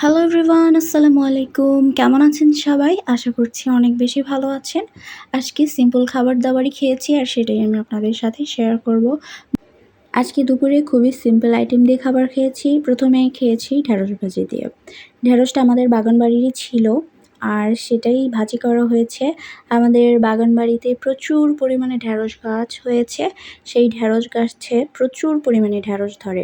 Hello everyone আসসালামু আলাইকুম। কেমন আছেন সবাই? আশা করছি অনেক বেশি ভালো আছেন। আজকে সিম্পল খাবার দাবারই খেয়েছি আর সেটাই আমি আপনাদের সাথে শেয়ার করব। আজকে দুপুরে খুবই সিম্পল আইটেম দিয়ে খাবার খেয়েছি। প্রথমে খেয়েছি ঢ্যাঁড়স ভাজি দিয়ে। ঢ্যাঁড়সটা আমাদের বাগান বাড়িরই ছিল আর সেটাই ভাজি করা হয়েছে। আমাদের বাগান বাড়িতে প্রচুর পরিমাণে ঢ্যাঁড়স গাছ হয়েছে। সেই ঢ্যাঁড়স গাছে প্রচুর পরিমাণে ঢ্যাঁড়স ধরে।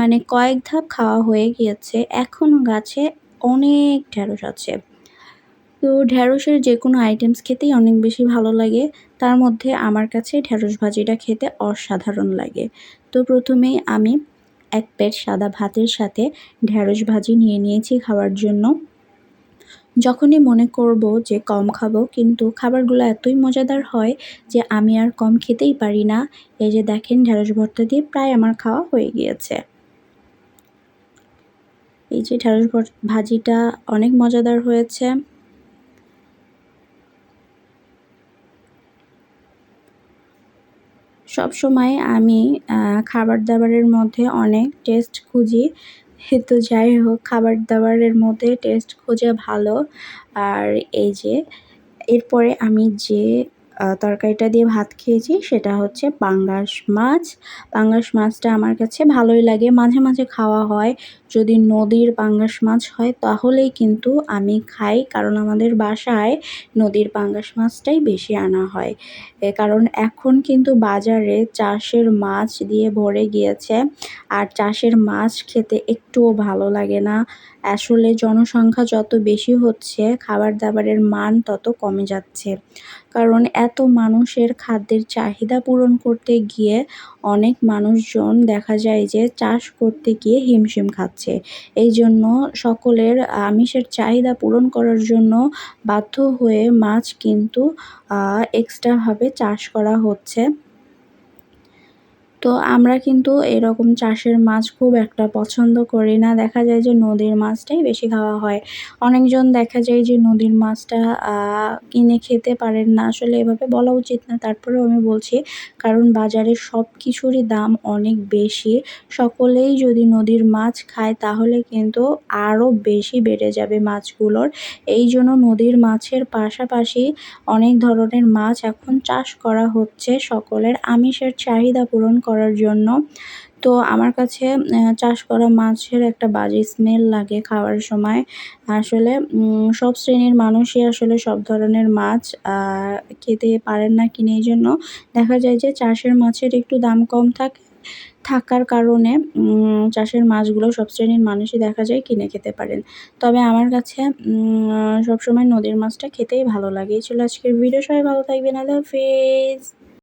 মানে কয়েক ধাপ খাওয়া হয়ে গিয়েছে। এখনও গাছে অনেক ঢ্যাঁড়স আছে। তো ঢ্যাঁড়সের যে কোনো আইটেমস খেতেই অনেক বেশি ভালো লাগে। তার মধ্যে আমার কাছে ঢ্যাঁড়স ভাজিটা খেতে অসাধারণ লাগে। তো প্রথমেই আমি এক প্লেট সাদা ভাতের সাথে ঢ্যাঁড়স ভাজি নিয়ে নিয়েছি খাওয়ার জন্য। যখনই মনে করব যে কম খাব, কিন্তু খাবারগুলো এতই মজাদার হয় যে আমি আর কম খেতেই পারি না। এই যে দেখেন ঢ্যাঁড়স ভর্তা দিয়ে প্রায় আমার খাওয়া হয়ে গিয়েছে। এই যে ঢ্যাঁড়স ভাজিটা অনেক মজাদার হয়েছে। সব সময় আমি খাবার দাবারের মধ্যে অনেক টেস্ট খুঁজি। তো যাই হোক খাবার দাবারের মধ্যে টেস্ট খুঁজে ভালো। আর এই যে, এরপরে আমি যে তরকারিটা দিয়ে ভাত খেয়েছি, সেটা হচ্ছে পাঙ্গাস মাছ। পাঙ্গাস মাছটা আমার কাছে ভালোই লাগে, মাঝে মাঝে খাওয়া হয়। যদি নদীর পাঙ্গাস মাছ হয়, তাহলেই কিন্তু আমি খাই, কারণ আমাদের বাসায় নদীর পাঙ্গাস মাছটাই বেশি আনা হয়। কারণ এখন কিন্তু বাজারে চাষের মাছ দিয়ে ভরে গিয়েছে, আর চাষের মাছ খেতে একটুও ভালো লাগে না। আসলে জনসংখ্যা যত বেশি হচ্ছে খাবার দাবারের মান তত কমে যাচ্ছে। কারণ এত মানুষের খাদ্যের চাহিদা পূরণ করতে গিয়ে অনেক মানুষজন দেখা যায় যে চাষ করতে গিয়ে হিমশিম খাচ্ছে। এই জন্য সকলের আমিষের চাহিদা পূরণ করার জন্য বাধ্য হয়ে মাছ কিন্তু এক্সট্রাভাবে চাষ করা হচ্ছে। তো আমরা কিন্তু এরকম চাষের মাছ খুব একটা পছন্দ করি না। দেখা যায় যে নদীর মাছটাই বেশি খাওয়া হয়। অনেকজন দেখা যায় যে নদীর মাছটা কিনে খেতে পারেন না। আসলে এভাবে বলা উচিত না। তারপরেও আমি বলছি, কারণ বাজারে সব কিছুরই দাম অনেক বেশি। সকলেই যদি নদীর মাছ খায়, তাহলে কিন্তু আরও বেশি বেড়ে যাবে মাছগুলোর। এই জন্য নদীর মাছের পাশাপাশি অনেক ধরনের মাছ এখন চাষ করা হচ্ছে সকলের। আমিষের চাহিদা পূরণ করার জন্য। তো আমার কাছে চাষ করা মাছের একটা বাজে স্মেল লাগে খাওয়ার সময়। আসলে সব শ্রেণির মানুষই আসলে সব ধরনের মাছ খেতে পারেন না কিনে। এই জন্য দেখা যায় যে চাষের মাছের একটু দাম কম থাকে, থাকার কারণে চাষের মাছগুলো সব শ্রেণির মানুষই দেখা যায় কিনে খেতে পারেন। তবে আমার কাছে সবসময় নদীর মাছটা খেতেই ভালো লাগে। এই ছিল আজকের ভিডিও সবাই ভালো থাকবেন। আল্লাহ হাফিজ।